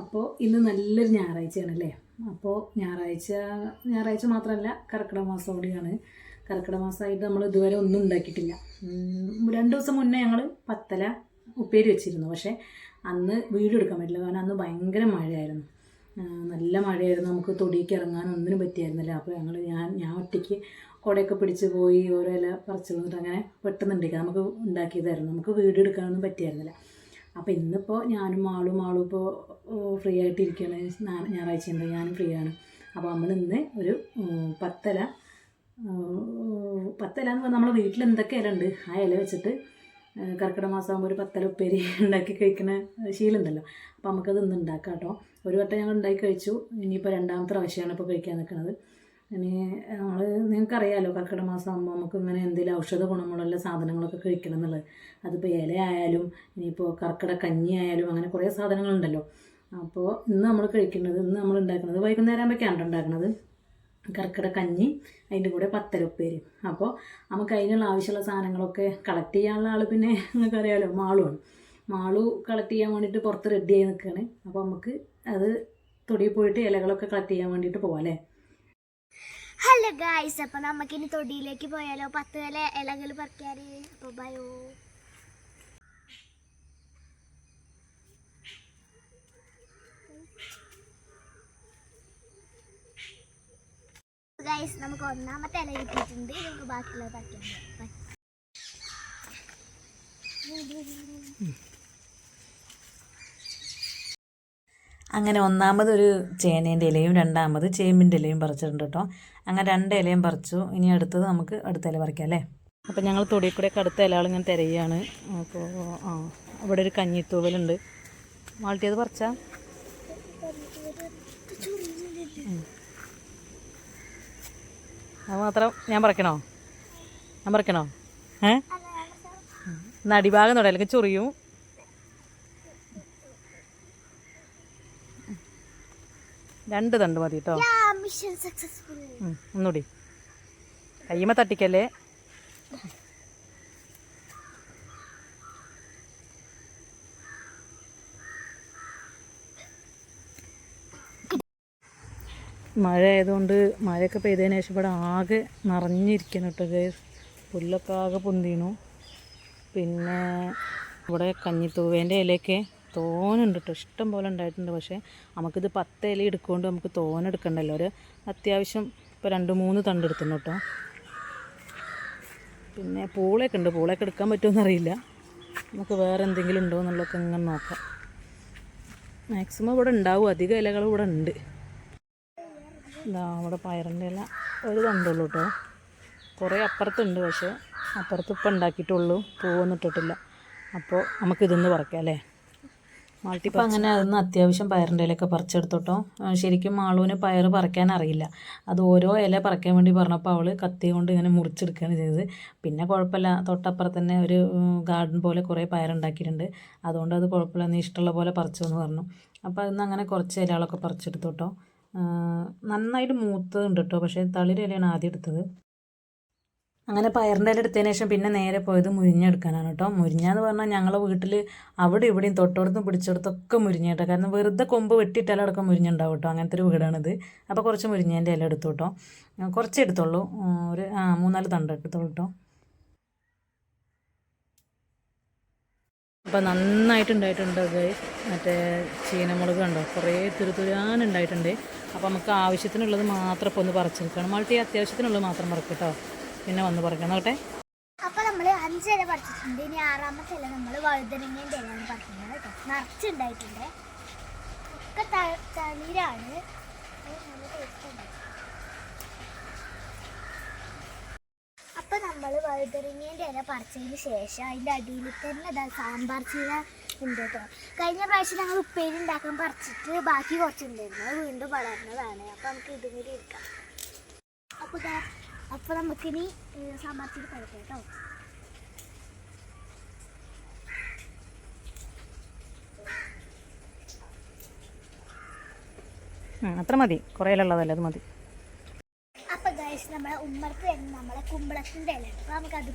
അപ്പോൾ ഇന്ന് നല്ലൊരു ഞായറാഴ്ചയാണ് അല്ലേ അപ്പോൾ ഞായറാഴ്ച ഞായറാഴ്ച മാത്രമല്ല കർക്കിടക മാസം കൂടിയാണ്. കർക്കിടക മാസമായിട്ട് നമ്മൾ ഇതുവരെ ഒന്നും ഉണ്ടാക്കിയിട്ടില്ല. രണ്ട് ദിവസം മുന്നേ ഞങ്ങൾ പത്തല ഉപ്പേരി വെച്ചിരുന്നു. പക്ഷേ അന്ന് വീട് എടുക്കാൻ പറ്റില്ല. കാരണം അന്ന് ഭയങ്കര മഴയായിരുന്നു. നല്ല മഴയായിരുന്നു. നമുക്ക് തൊടിയിലേക്ക് ഇറങ്ങാൻ ഒന്നിനും പറ്റിയായിരുന്നില്ല. അപ്പോൾ ഞങ്ങൾ ഞാൻ ഞാൻ ഒറ്റയ്ക്ക് കുടയൊക്കെ പിടിച്ച് പോയി ഓരോ ഇല പറിച്ചു വന്നിട്ട് അങ്ങനെ പെട്ടെന്ന് ഉണ്ടാക്കി നമുക്ക് ഉണ്ടാക്കിയതായിരുന്നു. നമുക്ക് വീഡിയോ എടുക്കാനൊന്നും പറ്റിയായിരുന്നില്ല. അപ്പോൾ ഇന്നിപ്പോൾ ഞാനും ആളും ആളും ഇപ്പോൾ ഫ്രീ ആയിട്ടിരിക്കുകയാണ് ഞായറാഴ്ച ഉണ്ട് ഞാനും ഫ്രീ ആണ്. അപ്പോൾ നമ്മൾ ഇന്ന് ഒരു പത്തല പത്തല എന്ന് പറഞ്ഞാൽ നമ്മുടെ വീട്ടിൽ എന്തൊക്കെ ഇല ഉണ്ട്? ആ ഇല വെച്ചിട്ട് കർക്കിടക മാസമാകുമ്പോൾ ഒരു പത്തല ഉപ്പേരി ഉണ്ടാക്കി കഴിക്കുന്ന ശീലമുണ്ടല്ലോ. അപ്പോൾ നമുക്കത് ഇന്ന് ഉണ്ടാക്കാം കേട്ടോ. ഒരു വട്ടം ഞങ്ങൾ ഉണ്ടാക്കി കഴിച്ചു. ഇനിയിപ്പോൾ രണ്ടാമത്തെ പ്രാവശ്യമാണ് ഇപ്പോൾ കഴിക്കാൻ നിൽക്കുന്നത് ഇനി നമ്മൾ നിങ്ങൾക്കറിയാമല്ലോ കർക്കിടക മാസം ആകുമ്പോൾ നമുക്ക് ഇങ്ങനെ എന്തെങ്കിലും ഔഷധ ഗുണങ്ങളുള്ള സാധനങ്ങളൊക്കെ കഴിക്കണം എന്നുള്ളത്. അതിപ്പോൾ ഇല ആയാലും ഇനിയിപ്പോൾ കർക്കിടക കഞ്ഞി ആയാലും അങ്ങനെ കുറേ സാധനങ്ങളുണ്ടല്ലോ. അപ്പോൾ ഇന്ന് നമ്മൾ കഴിക്കുന്നത് ഇന്ന് നമ്മൾ ഉണ്ടാക്കുന്നത് വൈകുന്നേരം ആകുമ്പോഴേക്കാണ് ഉണ്ടാക്കുന്നത്. കർക്കിടക കഞ്ഞി അതിന്റെ കൂടെ പത്തരപ്പേര് അപ്പോൾ നമുക്ക് അതിനുള്ള ആവശ്യമുള്ള സാധനങ്ങളൊക്കെ കളക്ട് ചെയ്യാനുള്ള ആൾ പിന്നെ നിങ്ങൾക്ക് അറിയാമല്ലോ മാളുമാണ് മാളു കളക്ട് ചെയ്യാൻ വേണ്ടിയിട്ട് പുറത്ത് റെഡി ആയി നിൽക്കുകയാണ് അപ്പോൾ നമുക്ക് അത് തൊടിയിൽ പോയിട്ട് ഇലകളൊക്കെ കളക്ട് ചെയ്യാൻ വേണ്ടിയിട്ട് പോകാം അല്ലേ? ഹലോ ഗായ്സ് അപ്പം നമുക്കിനി തൊടിയിലേക്ക് പോയാലോ? പത്ത് വില ഇലകൾ പറിക്കാൻ അപ്പോൾ ബയോ ഗൈസ് നമുക്ക് ഒന്നാമത്തെ ഇല കിട്ടിയിട്ടുണ്ട്. നമുക്ക് ബാക്കിയുള്ളത് പറിക്കാൻ പോകാം. അങ്ങനെ ഒന്നാമതൊരു ചേനേന്റെ ഇലയും രണ്ടാമത് ചേമ്പിന്റെ ഇലയും പറിച്ചിട്ടുണ്ട് കേട്ടോ. അങ്ങനെ രണ്ട് ഇലയും പറിച്ചു. ഇനി അടുത്തത് നമുക്ക് അടുത്ത ഇല പറിക്കാം അല്ലേ? അപ്പോൾ ഞങ്ങൾ തൊടിയിൽ കൂടെയൊക്കെ അടുത്ത ഇലകൾ ഇങ്ങനെ തിരയുകയാണ് അപ്പോൾ ആ അവിടെ ഒരു കഞ്ഞിത്തൂവലുണ്ട്. മാൾട്ടിയത് പറിച്ചാ? ഉം. അത് മാത്രം ഞാൻ പറിക്കണോ? ഞാൻ പറിക്കണോ? ഏ? നടിഭാഗം അടിഭാഗം തൊട അല്ലെങ്കിൽ ചൊറിയും. രണ്ട് തണ്ട് മതി കേട്ടോ ഒന്നുകൂടി കയ്യുമ്മ തട്ടിക്കല്ലേ? മഴ ആയതുകൊണ്ട് മഴയൊക്കെ പെയ്തതിന് ശേഷം ഇവിടെ ആകെ നിറഞ്ഞിരിക്കണം കേട്ടോ ഗൈസ് പുല്ലൊക്കെ ആകെ പൊന്തിണു പിന്നെ ഇവിടെ കഞ്ഞിത്തൂവേന്റെ ഇലയൊക്കെ തോനുണ്ട് കേട്ടോ ഇഷ്ടം പോലെ ഉണ്ടായിട്ടുണ്ട്. പക്ഷേ നമുക്കിത് പത്ത് ഇല എടുക്കുകൊണ്ട് നമുക്ക് തോനെടുക്കണ്ടല്ലോ. ഒരു അത്യാവശ്യം ഇപ്പോൾ രണ്ട് മൂന്ന് തണ്ട് എടുത്തുന്നു കേട്ടോ. പിന്നെ പൂളയൊക്കെ ഉണ്ട്. പൂളയൊക്കെ എടുക്കാൻ പറ്റുമെന്ന് അറിയില്ല. നമുക്ക് വേറെ എന്തെങ്കിലും ഉണ്ടോ എന്നുള്ളതൊക്കെ ഇങ്ങനെ നോക്കാം. മാക്സിമം ഇവിടെ ഉണ്ടാവും. അധികം ഇലകൾ ഇവിടെ ഉണ്ട്. ഇതാ അവിടെ പയറിന്റെ ഇല ഒരു തണ്ടുള്ളൂ കേട്ടോ. കുറേ അപ്പുറത്തുണ്ട്. പക്ഷേ അപ്പുറത്ത് ഇപ്പം ഉണ്ടാക്കിയിട്ടുള്ളൂ. പൂവൊന്നും ഇട്ടിട്ടില്ല. അപ്പോൾ നമുക്കിതൊന്ന് പറിക്കാം അല്ലേ? മാൾട്ടിപ്പം അങ്ങനെ അതൊന്ന് അത്യാവശ്യം പയറിന്റെ ഇലയൊക്കെ പറിച്ചെടുത്തോട്ടോ. ശരിക്കും മാളൂന് പയർ പറിക്കാൻ അറിയില്ല. അത് ഓരോ ഇല പറിക്കാൻ വേണ്ടി പറഞ്ഞപ്പോൾ അവൾ കത്തി കൊണ്ട് ഇങ്ങനെ മുറിച്ചെടുക്കുകയാണ് ചെയ്തത്. പിന്നെ കുഴപ്പമില്ല. തൊട്ടപ്പുറത്ത് തന്നെ ഒരു ഗാർഡൻ പോലെ കുറേ പയറുണ്ടാക്കിയിട്ടുണ്ട്. അതുകൊണ്ട് അത് കുഴപ്പമില്ല. നീ ഇഷ്ടമുള്ള പോലെ പറിച്ചു എന്ന് പറഞ്ഞു. അപ്പോൾ അതിന്ന് അങ്ങനെ കുറച്ച് ഇലകളൊക്കെ പറിച്ചെടുത്തോട്ടോ. നന്നായിട്ട് മൂത്തതുണ്ട് കേട്ടോ. പക്ഷേ തളിരിലയാണ് ആദ്യം എടുത്തത്. അങ്ങനെ പയറിന്റെ ഇല എടുത്തതിന് ശേഷം പിന്നെ നേരെ പോയത് മുരിഞ്ഞെടുക്കാനാണ് കേട്ടോ. മുരിഞ്ഞ എന്ന് പറഞ്ഞാൽ ഞങ്ങളെ വീട്ടിൽ അവിടെ ഇവിടെയും തൊട്ടടുത്തും പിടിച്ചെടുത്തൊക്കെ മുരിഞ്ഞ കേട്ടോ കാരണം വെറുതെ കൊമ്പ് വെട്ടിയിട്ടാലും അടക്കം മുരിഞ്ഞുണ്ടാവും കേട്ടോ. അങ്ങനത്തെ ഒരു വീടാണിത്. അപ്പോൾ കുറച്ച് മുരിഞ്ഞേന്റെ ഇല എടുത്തു കേട്ടോ. കുറച്ച് എടുത്തുള്ളൂ. ഒരു ആ മൂന്നാൽ തണ്ട എടുത്തോളൂ കേട്ടോ. അപ്പോൾ നന്നായിട്ടുണ്ടായിട്ടുണ്ട് മറ്റേ ചീനമുളക് കണ്ടോ? കുറേ തുരുതുരാനുണ്ടായിട്ടുണ്ട് അപ്പോൾ നമുക്ക് ആവശ്യത്തിനുള്ളത് മാത്രം ഇപ്പോൾ ഒന്ന് പറിച്ചെടുക്കണം മൾട്ടി അത്യാവശ്യത്തിനുള്ളത് മാത്രം പറക്കും കേട്ടോ പിന്നെ വന്ന് പറിക്കണം. നോട്ടെ അപ്പൊ നമ്മൾ അഞ്ചില പറിച്ചിട്ടുണ്ട്. ഇനി ആറാമത്തെ ഇല നമ്മൾ വഴുതനങ്ങേന്റെ ഇലയാണ് പറിക്കുന്നത് കേട്ടോ. നിറച്ചുണ്ടായിട്ടുണ്ട്. ഒക്കെ തണീരാണ് തളിരാണ്. അത് നല്ല taste ഉണ്ട്. അപ്പൊ നമ്മൾ വഴുതനങ്ങേന്റെ ഇല പറിച്ചതിന് ശേഷം അതിന്റെ അടിയിൽ തന്നെ സാമ്പാർ ചീര ഉണ്ട് കേട്ടോ. കഴിഞ്ഞ പ്രാവശ്യം ഞങ്ങൾ ഉപ്പേരി ഉണ്ടാക്കാൻ പറിച്ചിട്ട് ബാക്കി കുറച്ചുണ്ടായിരുന്നു. അത് വീണ്ടും വളർന്നതാണ്. അപ്പൊ നമുക്ക് ഇതും കൂടി എടുക്കാം. അപ്പൊ ദാ അപ്പൊ നമുക്കിനി ഇനി സാമ്പാർച്ചി ചീര പഴുക്കാം കേട്ടോ അത്ര മതി. കുറേ ഉള്ളതല്ലേ അത് മതി. അപ്പൊ ഗൈസ് നമ്മളെ ഉമ്മർക്ക് നമ്മളെ കുമ്പളത്തിന്റെ ഇല. അപ്പൊ നമുക്ക് അത്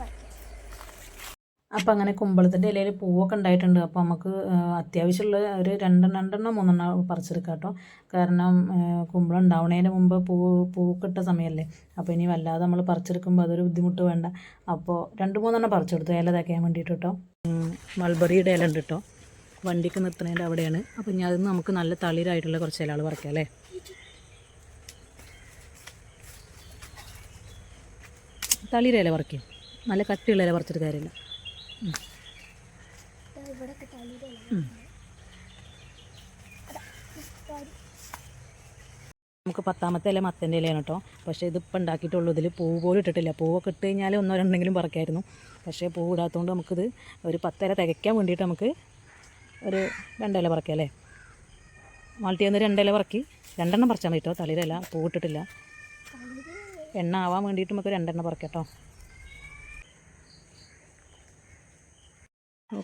അപ്പം അങ്ങനെ കുമ്പളത്തിന്റെ ഇലയിൽ പൂവൊക്കെ ഉണ്ടായിട്ടുണ്ട്. അപ്പോൾ നമുക്ക് അത്യാവശ്യമുള്ള ഒരു രണ്ടെണ്ണം രണ്ടെണ്ണം മൂന്നെണ്ണം പറിച്ചെടുക്കാം കേട്ടോ. കാരണം കുമ്പളം ഉണ്ടാവുന്നതിന് മുമ്പ് പൂ പൂക്കിട്ട സമയമല്ലേ അപ്പോൾ ഇനി വല്ലാതെ നമ്മൾ പറിച്ചെടുക്കുമ്പോൾ അതൊരു ബുദ്ധിമുട്ട് വേണ്ട. അപ്പോൾ രണ്ട് മൂന്നെണ്ണം പറിച്ചെടുത്തു ഇല തേക്കാൻ വേണ്ടിയിട്ട് കേട്ടോ. മൾബറിയുടെ ഇല ഉണ്ട് കേട്ടോ. വണ്ടിക്ക് നിർത്തുന്നതിന്റെ അവിടെയാണ്. അപ്പോൾ ഇനി അതിന് നമുക്ക് നല്ല തളിരായിട്ടുള്ള കുറച്ച് ഇലകൾ പറിക്കാം അല്ലേ? തളിരില പറിക്കും. നല്ല കട്ടിയുള്ള ഇല പറിച്ചിട്ട് കാര്യമില്ല. നമുക്ക് പത്താമത്തെ ഇല മത്തന്റെ ഇലയാണ് കേട്ടോ. പക്ഷേ ഇതിപ്പോൾ ഉണ്ടാക്കിയിട്ടുള്ളൂ. ഇതിൽ പൂവ് പോലും ഇട്ടിട്ടില്ല. പൂവൊക്കെ ഇട്ട് കഴിഞ്ഞാൽ ഒന്നോ രണ്ടെങ്കിലും പറിക്കായിരുന്നു. പക്ഷേ പൂവ് ഇടാത്തതുകൊണ്ട് നമുക്കിത് ഒരു പത്തില തികയ്ക്കാൻ വേണ്ടിയിട്ട് നമുക്ക് ഒരു രണ്ടില പറിക്കാം അല്ലേ? മാൾട്ടി ഒന്ന് രണ്ടില പറക്കി. രണ്ടെണ്ണം പറിച്ചാൽ മതി കേട്ടോ. തളിരല്ല പൂവ് ഇട്ടിട്ടില്ല. എണ്ണ ആവാൻ വേണ്ടിയിട്ട് നമുക്ക് രണ്ടെണ്ണം പറിക്കാം കേട്ടോ.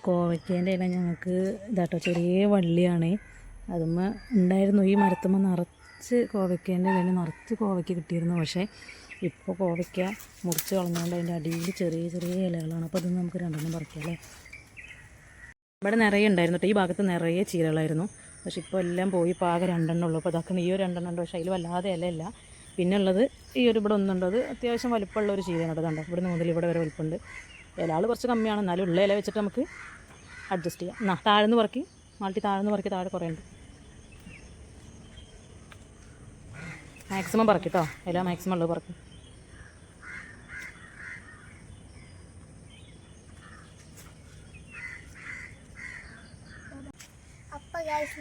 കോവയ്ക്കേന്റെ ഇല ഞങ്ങൾക്ക് ഇതാട്ടോ ചെറിയ വള്ളിയാണ്. അതുമ്മ ഉണ്ടായിരുന്നു. ഈ മരത്തുമ്മ നിറച്ച് കോവയ്ക്കേന്റെ ഇല നിറച്ച് കോവയ്ക്ക് കിട്ടിയിരുന്നു. പക്ഷേ ഇപ്പോൾ കോവയ്ക്ക മുറിച്ച് കളഞ്ഞുകൊണ്ട് അതിന്റെ അടിയിൽ ചെറിയ ചെറിയ ഇലകളാണ്. അപ്പോൾ അതൊന്നും നമുക്ക് രണ്ടെണ്ണം പറിക്കാം അല്ലേ? ഇവിടെ നിറയെ ഉണ്ടായിരുന്നു കേട്ടോ ഈ ഭാഗത്ത് നിറയെ ചീരകളായിരുന്നു. പക്ഷെ ഇപ്പോൾ എല്ലാം പോയി ഇപ്പോൾ ആകെ രണ്ടെണ്ണം ഉള്ളൂ. അപ്പോൾ അതൊക്കെ ഈ ഒരു രണ്ടെണ്ണം ഉണ്ട്. പക്ഷേ അതിൽ വല്ലാതെ ഇലയില്ല. പിന്നെ ഉള്ളത് ഈ ഒരു ഇവിടെ ഒന്നുണ്ട്. അത് അത്യാവശ്യം വലുപ്പമുള്ള ഒരു ചീരയാണ് കേട്ടോ ഇവിടെ മുതൽ ഇവിടെ വരെ വലിപ്പമുണ്ട്. ഇലകൾ കുറച്ച് കമ്മിയാണ്. എന്നാലും ഉള്ള ഇല വെച്ചിട്ട് നമുക്ക് അഡ്ജസ്റ്റ് ചെയ്യാം. എന്നാ താഴ്ന്ന് പറക്കി. മാൾട്ടി താഴ്ന്ന് പറക്കി താഴെ കുറേ ഉണ്ട്. മാക്സിമം പറക്കി കേട്ടോ ഇല മാക്സിമം ഉള്ളത് പറക്കി.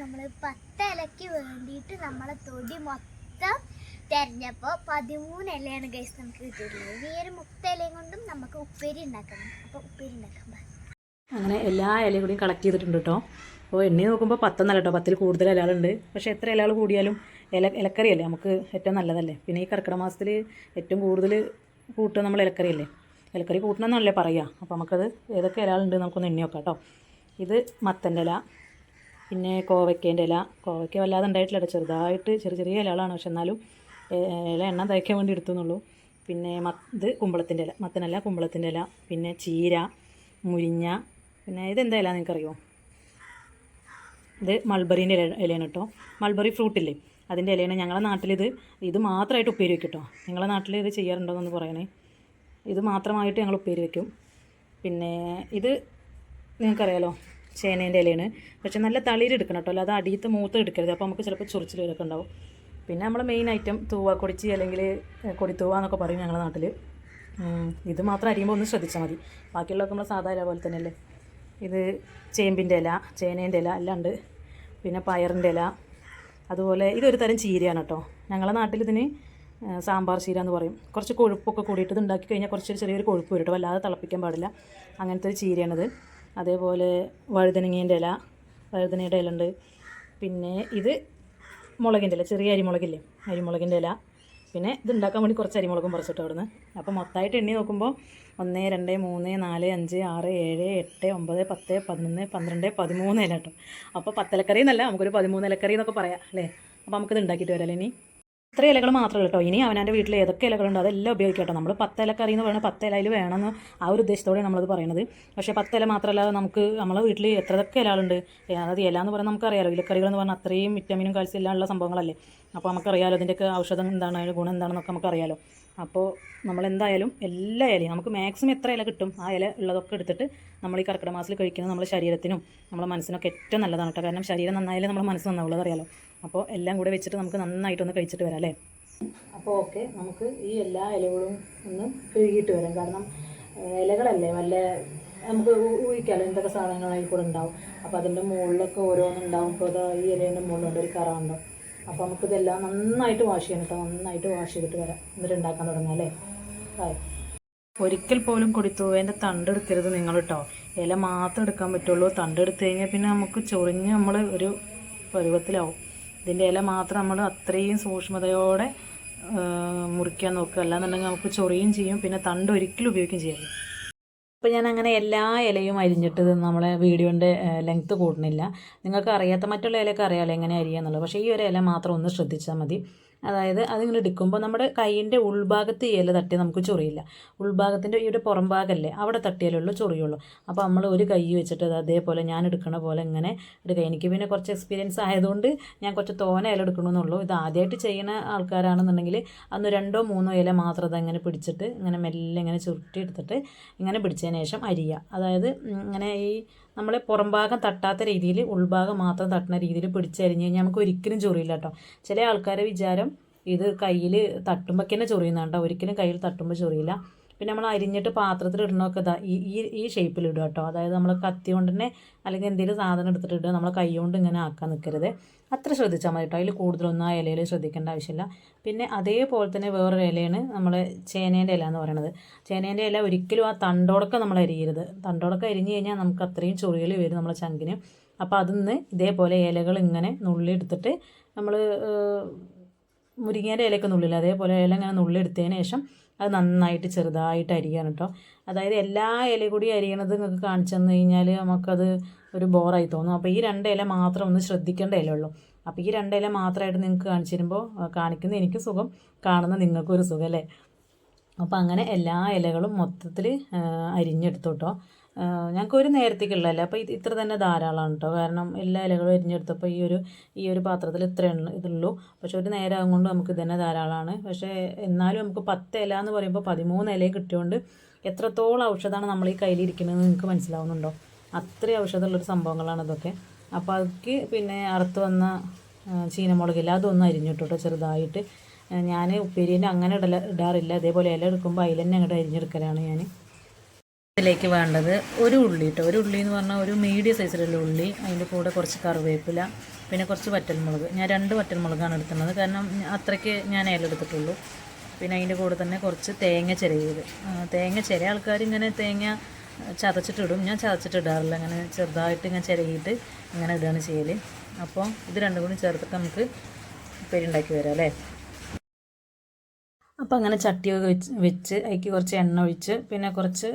നമ്മൾ പത്ത് ഇലക്ക് വേണ്ടിയിട്ട് നമ്മളെ തൊടി മൊത്തം തെരഞ്ഞപ്പോൾ പതിമൂന്ന് ഇലയാണ് ഗൈസ് നമുക്ക് കിട്ടിയിട്ടുള്ളത്. ഈ ഒരു മുക്ത ഇലയും കൊണ്ടും നമുക്ക് ഉപ്പേരി ഉണ്ടാക്കണം. അപ്പോൾ ഉപ്പേരി ഉണ്ടാക്കാൻ പാ. അങ്ങനെ എല്ലാ ഇലയും കൂടിയും കളക്ട് ചെയ്തിട്ടുണ്ട് കേട്ടോ അപ്പോൾ എണ്ണി നോക്കുമ്പോൾ പത്തൊന്നല്ല കേട്ടോ പത്തിൽ കൂടുതൽ ഇലകളുണ്ട്. പക്ഷേ എത്ര ഇലകൾ കൂടിയാലും ഇല ഇലക്കറിയല്ലേ? നമുക്ക് ഏറ്റവും നല്ലതല്ലേ? പിന്നെ ഈ കർക്കിടക മാസത്തിൽ ഏറ്റവും കൂടുതൽ കൂട്ടുക നമ്മൾ ഇലക്കറിയല്ലേ? ഇലക്കറി കൂട്ടണമെന്നല്ലേ പറയുക അപ്പോൾ നമുക്കത് ഏതൊക്കെ ഇലകളുണ്ട് നമുക്കൊന്ന് എണ്ണി നോക്കാം കേട്ടോ ഇത് മത്തന്റെ ഇല പിന്നെ കോവയ്ക്കേന്റെ ഇല. കോവയ്ക്ക വല്ലാതെ ഉണ്ടായിട്ടില്ല ചെറുതായിട്ട് ചെറിയ ചെറിയ ഇലകളാണ്. പക്ഷെ എന്നാലും ഇല എണ്ണ തയ്ക്കാൻ വേണ്ടി എടുത്തുന്നുള്ളൂ. പിന്നെ മത്ത് കുമ്പളത്തിന്റെ ഇല മത്തനല്ല കുമ്പളത്തിന്റെ ഇല പിന്നെ ചീര മുരിങ്ങ പിന്നെ ഇതെന്താ ഇല നിങ്ങൾക്കറിയോ? ഇത് മൾബറീന്റെ ഇല ഇലയാണ് കേട്ടോ. മൾബറി ഫ്രൂട്ടില്ലേ അതിന്റെ ഇലയാണ്. ഞങ്ങളുടെ നാട്ടിലിത് ഇത് മാത്രമായിട്ട് ഉപ്പേരി വെക്കും കേട്ടോ. നിങ്ങളുടെ നാട്ടിൽ ഇത് ചെയ്യാറുണ്ടോ എന്നൊന്ന് പറയണേ. ഇത് മാത്രമായിട്ട് ഞങ്ങൾ ഉപ്പേരി വെക്കും. പിന്നെ ഇത് നിങ്ങൾക്കറിയാലോ ചേനേന്റെ ഇലയാണ്. പക്ഷെ നല്ല തളിയിൽ എടുക്കണം കേട്ടോ. അല്ലാതെ അടിയത്ത് മൂത്ത് എടുക്കരുത്. അപ്പോൾ നമുക്ക് ചിലപ്പോൾ ചൊറിച്ചിൽ വരൊക്കെ ഉണ്ടാവും. പിന്നെ നമ്മൾ മെയിൻ ഐറ്റം തൂവ കൊടിച്ചി അല്ലെങ്കിൽ കൊടിത്തൂവ എന്നൊക്കെ പറയും ഞങ്ങളുടെ നാട്ടിൽ ഇത് മാത്രം അരിയുമ്പോൾ ഒന്ന് ശ്രദ്ധിച്ചാൽ മതി. ബാക്കിയുള്ളതൊക്കെ നമ്മൾ സാധാരണ പോലെ തന്നെയല്ലേ? ഇത് ചേമ്പിന്റെ ഇല ചേനേന്റെ ഇല എല്ലാം ഉണ്ട്. പിന്നെ പയറിന്റെ ഇല. അതുപോലെ ഇതൊരു തരം ചീരയാണ് കേട്ടോ ഞങ്ങളുടെ നാട്ടിൽ ഇതിന് സാമ്പാർ ചീര എന്ന് പറയും. കുറച്ച് കൊഴുപ്പൊക്കെ കൂടിയിട്ട് ഇത് ഉണ്ടാക്കി കഴിഞ്ഞാൽ കുറച്ചൊരു ചെറിയൊരു കൊഴുപ്പ് വരും കേട്ടോ വല്ലാതെ തിളപ്പിക്കാൻ പാടില്ല. അങ്ങനത്തെ ഒരു ചീരയാണിത് അതേപോലെ വഴുതനങ്ങേന്റെ ഇല വഴുതനയുടെ ഇല ഉണ്ട്. പിന്നെ ഇത് മുളകിന്റെ ഇല ചെറിയ അരിമുളകില്ലേ? അരിമുളകിന്റെ ഇല. പിന്നെ ഇത് ഉണ്ടാക്കാൻ വേണ്ടി കുറച്ച് അരിമുളകും പറിച്ചിട്ട് അവിടുന്ന് അപ്പോൾ മൊത്തമായിട്ട് എണ്ണി നോക്കുമ്പോൾ ഒന്ന് രണ്ട് മൂന്ന് നാല് അഞ്ച് ആറ് ഏഴ് എട്ട് ഒമ്പത് പത്ത് പതിനൊന്ന് പന്ത്രണ്ട് പതിമൂന്ന് ഇല കേട്ടോ. അപ്പോൾ പത്തിലക്കറി എന്നല്ല നമുക്കൊരു പതിമൂന്ന് ഇലക്കറി എന്നൊക്കെ പറയാം അല്ലേ? അപ്പോൾ നമുക്കിത് ഉണ്ടാക്കിയിട്ട് വരാം ഇനി? ഇത്ര ഇലകൾ മാത്രമല്ല കേട്ടോ. ഇനി അവനാന്റെ വീട്ടിൽ ഏതൊക്കെ ഇലകളുണ്ടോ അതെല്ലാം ഉപയോഗിക്കട്ടോ കേട്ടോ. നമ്മൾ പത്ത് ഇലക്കറി എന്ന് പറയുന്നത് പത്ത് ഇലയിൽ വേണമെന്ന് ആ ഒരു ഉദ്ദേശത്തോടെ നമ്മളത് പറയുന്നത് പക്ഷേ പത്ത് ഇല മാത്രമല്ല നമുക്ക് നമ്മളെ വീട്ടിൽ എത്രതൊക്കെ ഇലകളുണ്ട്. അതായത് ഇല എന്ന് പറഞ്ഞാൽ നമുക്കറിയാലോ. ഇലക്കറികൾ എന്ന് പറഞ്ഞാൽ അത്രയും വിറ്റമിനും കാൽസ്യം എല്ലാം ഉള്ള സംഭവങ്ങളല്ലേ. അപ്പോൾ നമുക്കറിയാലോ അതിന്റെയൊക്കെ ഔഷധം എന്താണ് അതിന്റെ ഗുണം എന്താണെന്നൊക്കെ നമുക്കറിയാലോ. അപ്പോൾ നമ്മൾ എന്തായാലും എല്ലാ ഇലയും നമുക്ക് മാക്സിമം എത്ര ഇല കിട്ടും ആ ഇല ഉള്ളതൊക്കെ എടുത്തിട്ട് നമ്മൾ ഈ കർക്കിടക മാസത്തിൽ കഴിക്കുന്നത് നമ്മുടെ ശരീരത്തിനും നമ്മുടെ മനസ്സിനൊക്കെ ഏറ്റവും നല്ലതാണ് കേട്ടോ. കാരണം ശരീരം നന്നായാലേ നമ്മുടെ മനസ്സ് നന്നാവുള്ളൂ അറിയാലോ അപ്പോൾ എല്ലാം കൂടെ വെച്ചിട്ട് നമുക്ക് നന്നായിട്ടൊന്ന് കഴിച്ചിട്ട് വരാം അല്ലേ? അപ്പോൾ ഓക്കെ നമുക്ക് ഈ എല്ലാ ഇലകളും ഒന്ന് കഴുകിയിട്ട് വരാം. കാരണം ഇലകളല്ലേ വല്ല നമുക്ക് ഊഹിക്കാമല്ലോ എന്തൊക്കെ സാധനങ്ങളായി കൂടെ ഉണ്ടാവും. അപ്പോൾ അതിന്റെ മുകളിലൊക്കെ ഓരോന്നുണ്ടാവും ഇപ്പോൾ ഈ ഇലേന്റെ മുകളിലുണ്ട് ഒരു കറ ഉണ്ടാവും അപ്പോൾ നമുക്കിതെല്ലാം നന്നായിട്ട് വാഷ് ചെയ്യണം കേട്ടോ നന്നായിട്ട് വാഷ് ചെയ്തിട്ട് വരാം. എന്നിട്ട് ഉണ്ടാക്കാൻ തുടങ്ങാം അല്ലേ? ഹായ് ഒരിക്കൽ പോലും കൊടിത്തൂവേന്റെ തണ്ട് എടുക്കരുത് നിങ്ങൾ കേട്ടോ ഇല മാത്രം എടുക്കാൻ പറ്റുള്ളൂ. തണ്ട് എടുത്തു കഴിഞ്ഞാൽ പിന്നെ നമുക്ക് ചൊറിഞ്ഞ് നമ്മൾ ഒരു പരുവത്തിലാവും. ഇതിന്റെ ഇല മാത്രം നമ്മൾ അത്രയും സൂക്ഷ്മതയോടെ മുറിക്കാൻ നോക്കുക. അല്ലാന്നുണ്ടെങ്കിൽ നമുക്ക് ചൊറിയും ചെയ്യും. പിന്നെ തണ്ട് ഒരിക്കലും ഉപയോഗിക്കുകയും ചെയ്യരുത് അപ്പോൾ ഞാൻ അങ്ങനെ എല്ലാ ഇലയും അരിഞ്ഞിട്ട് നമ്മളെ വീഡിയോന്റെ ലെങ്ത്ത് കൂട്ടുന്നില്ല നിങ്ങൾക്ക് അറിയാത്ത മറ്റുള്ള ഇലയൊക്കെ അറിയാമല്ലോ എങ്ങനെ അരിയാന്നുള്ളത്. പക്ഷേ ഈ ഒരു ഇല മാത്രം ഒന്ന് ശ്രദ്ധിച്ചാൽ മതി. അതായത് അതിങ്ങനെ എടുക്കുമ്പോൾ നമ്മുടെ കൈയിന്റെ ഉൾഭാഗത്ത് ഇല തട്ടി നമുക്ക് ചൊറിയില്ല. ഉൾഭാഗത്തിന്റെ ഈ ഒരു പുറം ഭാഗമല്ലേ അവിടെ തട്ടിയാലുള്ളൂ ചൊറിയുള്ളൂ. അപ്പോൾ നമ്മൾ ഒരു കൈ വെച്ചിട്ട് അത് അതേപോലെ ഞാൻ എടുക്കണ പോലെ ഇങ്ങനെ എടുക്കുക. എനിക്ക് പിന്നെ കുറച്ച് എക്സ്പീരിയൻസ് ആയതുകൊണ്ട് ഞാൻ കുറച്ച് തോന ഇല എടുക്കണമെന്നുള്ളൂ. ഇത് ആദ്യമായിട്ട് ചെയ്യുന്ന ആൾക്കാരാണെന്നുണ്ടെങ്കിൽ അന്ന് രണ്ടോ മൂന്നോ ഇല മാത്രം അതങ്ങനെ പിടിച്ചിട്ട് ഇങ്ങനെ മെല്ലെ ഇങ്ങനെ ചുരുട്ടി എടുത്തിട്ട് ഇങ്ങനെ പിടിച്ചതിന് ശേഷം അരിയുക. അതായത് ഇങ്ങനെ ഈ നമ്മളെ പുറംഭാഗം തട്ടാത്ത രീതിയിൽ ഉൾഭാഗം മാത്രം തട്ടുന്ന രീതിയിൽ പിടിച്ചരിഞ്ഞ് കഴിഞ്ഞാൽ നമുക്ക് ഒരിക്കലും ചൊറിയില്ല കേട്ടോ. ചില ആൾക്കാരെ വിചാരം ഇത് കയ്യിൽ തട്ടുമ്പോൾ തന്നെ ചൊറിയുന്നുണ്ട് ഒരിക്കലും കയ്യിൽ തട്ടുമ്പോൾ ചൊറിയില്ല. പിന്നെ നമ്മൾ അരിഞ്ഞിട്ട് പാത്രത്തിൽ ഇടണമൊക്കെ ഇതാ. ഈ ഈ ഷേപ്പിൽ ഇടുക കേട്ടോ. അതായത് നമ്മൾ കത്തി കൊണ്ട് തന്നെ അല്ലെങ്കിൽ എന്തെങ്കിലും സാധനം എടുത്തിട്ട് ഇടുക. നമ്മൾ കൈ കൊണ്ട് ഇങ്ങനെ ആക്കാൻ നിൽക്കരുത് അത്ര ശ്രദ്ധിച്ചാൽ മതി കേട്ടോ. അതിൽ കൂടുതലൊന്നും ആ ഇലയിൽ ശ്രദ്ധിക്കേണ്ട ആവശ്യമില്ല. പിന്നെ അതേപോലെ തന്നെ വേറൊരു ഇലയാണ് നമ്മൾ ചേനേന്റെ ഇല എന്ന് പറയുന്നത് ചേനേന്റെ ഇല ഒരിക്കലും ആ തണ്ടോടൊക്കെ നമ്മൾ അരിയരുത്. തണ്ടോടൊക്കെ അരിഞ്ഞ് കഴിഞ്ഞാൽ നമുക്ക് അത്രയും ചൊറിയൽ വരും നമ്മളെ ചങ്കിന്. അപ്പോൾ അതിന്ന് ഇതേപോലെ ഇലകൾ ഇങ്ങനെ നുള്ളിയെടുത്തിട്ട് നമ്മൾ മുരിങ്ങേന്റെ ഇലയൊക്കെ നുള്ളില്ല? അതേപോലെ ഇല ഇങ്ങനെ നുള്ളിയെടുത്തതിന് ശേഷം അത് നന്നായിട്ട് ചെറുതായിട്ട് അരിയണം കേട്ടോ അതായത് എല്ലാ ഇല കൂടി അരിയണത് നിങ്ങൾക്ക് കാണിച്ചു തന്നു കഴിഞ്ഞാൽ നമുക്കത് ഒരു ബോറായി തോന്നും. അപ്പോൾ ഈ രണ്ട് ഇല മാത്രം ഒന്ന് ശ്രദ്ധിക്കേണ്ട ഇല ഉള്ളൂ അപ്പോൾ ഈ രണ്ട് ഇല മാത്രമായിട്ട് നിങ്ങൾക്ക് കാണിച്ചു തരുമ്പോൾ കാണിക്കുന്ന എനിക്ക് സുഖം കാണുന്ന നിങ്ങൾക്കും ഒരു സുഖം അല്ലേ? അപ്പോൾ അങ്ങനെ എല്ലാ ഇലകളും മൊത്തത്തിൽ അരിഞ്ഞെടുത്തു കേട്ടോ ഞങ്ങൾക്ക് ഒരു നേരത്തേക്കുള്ളതല്ല? അപ്പോൾ ഇത് ഇത്ര തന്നെ ധാരാളമാണ് കേട്ടോ കാരണം എല്ലാ ഇലകളും എരിഞ്ഞെടുത്തപ്പോൾ ഈ ഒരു ഈ ഒരു പാത്രത്തിൽ ഇത്രയാണ് ഇതുള്ളൂ. പക്ഷെ ഒരു നേരം കൊണ്ട് നമുക്ക് ഇതന്നെ ധാരാളമാണ്. പക്ഷേ എന്നാലും നമുക്ക് പത്ത് ഇല എന്ന് പറയുമ്പോൾ പതിമൂന്ന് ഇലയും കിട്ടിയോണ്ട് എത്രത്തോളം ഔഷധമാണ് നമ്മൾ ഈ ഇരിക്കുന്നതെന്ന് നിങ്ങൾക്ക് മനസ്സിലാവുന്നുണ്ടോ? അത്രയും ഔഷധമുള്ളൊരു സംഭവങ്ങളാണ് ഇതൊക്കെ. അപ്പോൾ അതിക്ക് പിന്നെ അറുത്ത് വന്ന ചീനമുളകില്ല അതൊന്നും അരിഞ്ഞിട്ടോ ചെറുതായിട്ട്. ഞാൻ ഉപ്പേരിന്റെ അങ്ങനെ ഇടല ഇടാറില്ല. അതേപോലെ ഇല എടുക്കുമ്പോൾ അതിൽ തന്നെ അങ്ങോട്ട് അരിഞ്ഞെടുക്കലാണ് ഞാൻ ഇതിലേക്ക് വേണ്ടത് ഒരു ഉള്ളി കേട്ടോ ഒരു ഉള്ളി എന്ന് പറഞ്ഞാൽ ഒരു മീഡിയം സൈസിലുള്ള ഉള്ളി അതിന്റെ കൂടെ കുറച്ച് കറിവേപ്പില പിന്നെ കുറച്ച് വറ്റൽമുളക്. ഞാൻ രണ്ട് വറ്റൽമുളകാണ് എടുക്കുന്നത് കാരണം അത്രയ്ക്ക് ഞാൻ ഏലെടുത്തിട്ടുള്ളൂ പിന്നെ അതിന്റെ കൂടെ തന്നെ കുറച്ച് തേങ്ങ ചിരകിയത്. തേങ്ങ ചില ആൾക്കാർ ഇങ്ങനെ തേങ്ങ ചതച്ചിട്ടിടും. ഞാൻ ചതച്ചിട്ടിടാറില്ല. അങ്ങനെ ചെറുതായിട്ട് ഇങ്ങനെ ചിരകിയിട്ട് ഇങ്ങനെ ഇടുകയാണ് ചെയ്യൽ അപ്പോൾ ഇത് രണ്ടും കൂടി ചേർത്തിട്ട് നമുക്ക് ഉപ്പേരി വരാം അല്ലേ? അപ്പോൾ അങ്ങനെ ചട്ടിയൊക്കെ വെച്ച് വെച്ച് അതിലേക്ക് കുറച്ച് എണ്ണ ഒഴിച്ച് പിന്നെ കുറച്ച്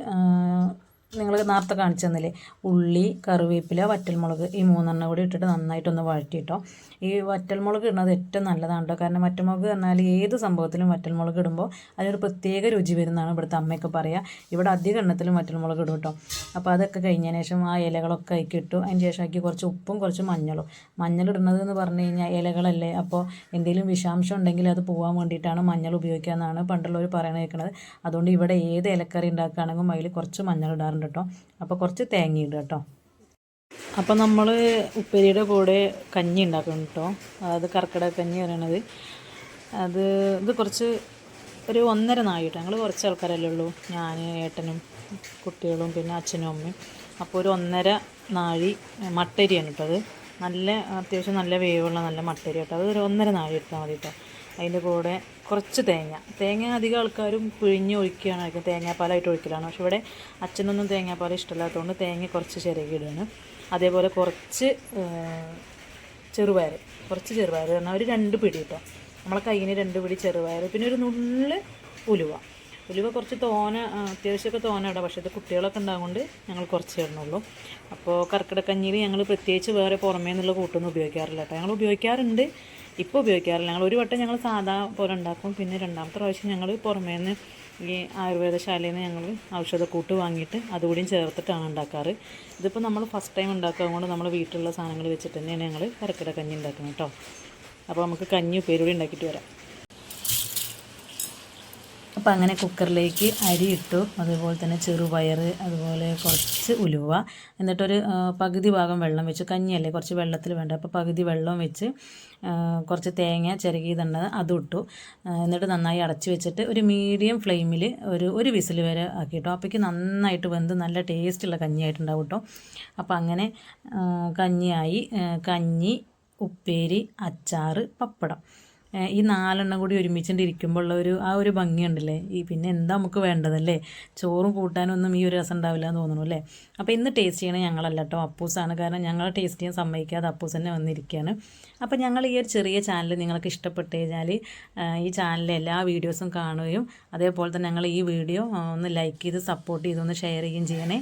നിങ്ങൾ നേരത്തെ കാണിച്ചു തന്നില്ലേ? ഉള്ളി കറിവേപ്പില വറ്റൽമുളക് ഈ മൂന്നെണ്ണം കൂടി ഇട്ടിട്ട് നന്നായിട്ടൊന്ന് വഴറ്റിയിട്ടോ. ഈ വറ്റൽമുളക് ഇടുന്നത് ഏറ്റവും നല്ലതാണ് കേട്ടോ കാരണം വറ്റൽമുളക് പറഞ്ഞാൽ ഏത് സംഭവത്തിലും വറ്റൽമുളക് ഇടുമ്പോൾ അതിനൊരു പ്രത്യേക രുചി വരുന്നതാണ് ഇവിടുത്തെ അമ്മയൊക്കെ പറയുക ഇവിടെ അധിക എണ്ണത്തിലും വറ്റൽമുളക് ഇടും കേട്ടോ. അപ്പോൾ അതൊക്കെ കഴിഞ്ഞതിന് ശേഷം ആ ഇലകളൊക്കെ അതിലേക്ക് ഇട്ടു. അതിന് ശേഷം ആക്കി കുറച്ച് ഉപ്പും കുറച്ച് മഞ്ഞളും. മഞ്ഞൾ ഇടുന്നത് എന്ന് പറഞ്ഞു കഴിഞ്ഞാൽ ഇലകളല്ലേ? അപ്പോൾ എന്തെങ്കിലും വിഷാംശം ഉണ്ടെങ്കിൽ അത് പോകാൻ വേണ്ടിയിട്ടാണ് മഞ്ഞൾ ഉപയോഗിക്കുക എന്നാണ് പണ്ടുള്ളവർ പറയണ കേൾക്കുന്നത് അതുകൊണ്ട് ഇവിടെ ഏത് ഇലക്കറി ഉണ്ടാക്കുകയാണെങ്കിലും അതിൽ കുറച്ച് മഞ്ഞൾ ഇടാറുണ്ട് കേട്ടോ അപ്പോൾ കുറച്ച് തേങ്ങ ഇടുക കേട്ടോ. അപ്പോൾ നമ്മൾ ഉപ്പേരിയുടെ കൂടെ കഞ്ഞി ഉണ്ടാക്കണം കേട്ടോ. അതായത് കർക്കിടക കഞ്ഞി പറയണത്. അത് ഇത് കുറച്ച് ഒരു ഒന്നര നാഴിട്ട് ഞങ്ങൾ കുറച്ച് ആൾക്കാരല്ലേ ഉള്ളൂ. ഞാൻ ഏട്ടനും കുട്ടികളും പിന്നെ അച്ഛനും അമ്മയും. അപ്പോൾ ഒരു ഒന്നര നാഴി മട്ടരിയാണ് കേട്ടോ അത്. നല്ല അത്യാവശ്യം നല്ല വേവുള്ള നല്ല മട്ടരി കേട്ടോ അത് ഒരു ഒന്നര നാഴി ഇട്ടാൽ മതി കേട്ടോ. അതിന്റെ കൂടെ കുറച്ച് തേങ്ങ. തേങ്ങ അധികം ആൾക്കാരും പിഴിഞ്ഞ് ഒഴിക്കുകയാണ് ആയിരിക്കും തേങ്ങാപ്പാലായിട്ട് ഒഴിക്കലാണ്. പക്ഷെ ഇവിടെ അച്ഛനൊന്നും തേങ്ങാപ്പാൽ ഇഷ്ടമില്ലാത്തതുകൊണ്ട് തേങ്ങ കുറച്ച് ചിരകിയിടുകയാണ് അതേപോലെ കുറച്ച് ചെറുപയർ കുറച്ച് ചെറുപയർ പറഞ്ഞാൽ ഒരു രണ്ട് പിടി കേട്ടോ. നമ്മളെ കയ്യിന് രണ്ട് പിടി ചെറുപയർ പിന്നെ ഒരു നുള്ളിൽ ഉലുവ. ഉലുവ കുറച്ച് തോന അത്യാവശ്യമൊക്കെ തോന ഇടാം പക്ഷേ ഇത് കുട്ടികളൊക്കെ ഉണ്ടാകുകൊണ്ട് ഞങ്ങൾ കുറച്ച് ഇടണുള്ളൂ. അപ്പോൾ കർക്കിടക്കഞ്ഞിയിൽ ഞങ്ങൾ പ്രത്യേകിച്ച് വേറെ പുറമേ നിന്നുള്ള കൂട്ടൊന്നും ഉപയോഗിക്കാറില്ല കേട്ടോ. ഞങ്ങൾ ഉപയോഗിക്കാറുണ്ട്. ഇപ്പോൾ ഉപയോഗിക്കാറില്ല. ഞങ്ങൾ ഒരു വട്ടം ഞങ്ങൾ സാധാ പോലെ ഉണ്ടാക്കും. പിന്നെ രണ്ടാമത്തെ പ്രാവശ്യം ഞങ്ങൾ പുറമേ നിന്ന് ഈ ആയുർവേദശാലയിൽ നിന്ന് ഞങ്ങൾ ഔഷധക്കൂട്ട് വാങ്ങിയിട്ട് അതുകൂടിയും ചേർത്തിട്ടാണ് ഉണ്ടാക്കാറ്. ഇതിപ്പോൾ നമ്മൾ ഫസ്റ്റ് ടൈം ഉണ്ടാക്കുക കൊണ്ട് നമ്മൾ വീട്ടിലുള്ള സാധനങ്ങൾ വെച്ചിട്ട് തന്നെയാണ് ഞങ്ങൾ കരക്കിട കഞ്ഞി ഉണ്ടാക്കുന്നത് കേട്ടോ അപ്പോൾ നമുക്ക് കഞ്ഞി ഉപ്പേരൂടി ഉണ്ടാക്കിയിട്ട് വരാം. അപ്പോൾ അങ്ങനെ കുക്കറിലേക്ക് അരി ഇട്ടു. അതുപോലെ തന്നെ ചെറുപയർ അതുപോലെ കുറച്ച് ഉലുവ. എന്നിട്ടൊരു പകുതി ഭാഗം വെള്ളം വെച്ചു. കഞ്ഞിയല്ലേ കുറച്ച് വെള്ളത്തിൽ വേണ്ട. അപ്പോൾ പകുതി വെള്ളം വെച്ച് കുറച്ച് തേങ്ങ ചിരകിയതുണ്ടത് അതും ഇട്ടു. എന്നിട്ട് നന്നായി അടച്ചു വെച്ചിട്ട് ഒരു മീഡിയം ഫ്ലെയിമിൽ ഒരു ഒരു വിസിൽ വരെ ആക്കിയിട്ടോ. അപ്പോഴേക്ക് നന്നായിട്ട് വെന്ത് നല്ല ടേസ്റ്റുള്ള കഞ്ഞിയായിട്ടുണ്ടാവും കേട്ടോ. അപ്പോൾ അങ്ങനെ കഞ്ഞിയായി. കഞ്ഞി ഉപ്പേരി അച്ചാറ് പപ്പടം. ഈ നാലെണ്ണം കൂടി ഒരുമിച്ചിട്ട് ഇരിക്കുമ്പോഴുള്ള ഒരു ആ ഒരു ഭംഗിയുണ്ടല്ലേ? ഈ പിന്നെ എന്താ നമുക്ക് വേണ്ടതല്ലേ? ചോറും കൂട്ടാനൊന്നും ഈ ഒരു രസം ഉണ്ടാവില്ല എന്ന് തോന്നുന്നു അല്ലേ? അപ്പോൾ ഇന്ന് ടേസ്റ്റ് ചെയ്യണേ ഞങ്ങളല്ല കേട്ടോ അപ്പൂസാണ്. കാരണം ഞങ്ങൾ ടേസ്റ്റ് ചെയ്യാൻ സമ്മതിക്കാതെ അപ്പൂസ് തന്നെ വന്നിരിക്കുകയാണ്. അപ്പോൾ ഞങ്ങൾ ഈ ഒരു ചെറിയ ചാനൽ നിങ്ങൾക്ക് ഇഷ്ടപ്പെട്ട് കഴിഞ്ഞാൽ ഈ ചാനലിലെ എല്ലാ വീഡിയോസും കാണുകയും അതേപോലെ തന്നെ ഞങ്ങൾ ഈ വീഡിയോ ഒന്ന് ലൈക്ക് ചെയ്ത് സപ്പോർട്ട് ചെയ്ത് ഒന്ന് ഷെയർ ചെയ്യുകയും ചെയ്യണേ.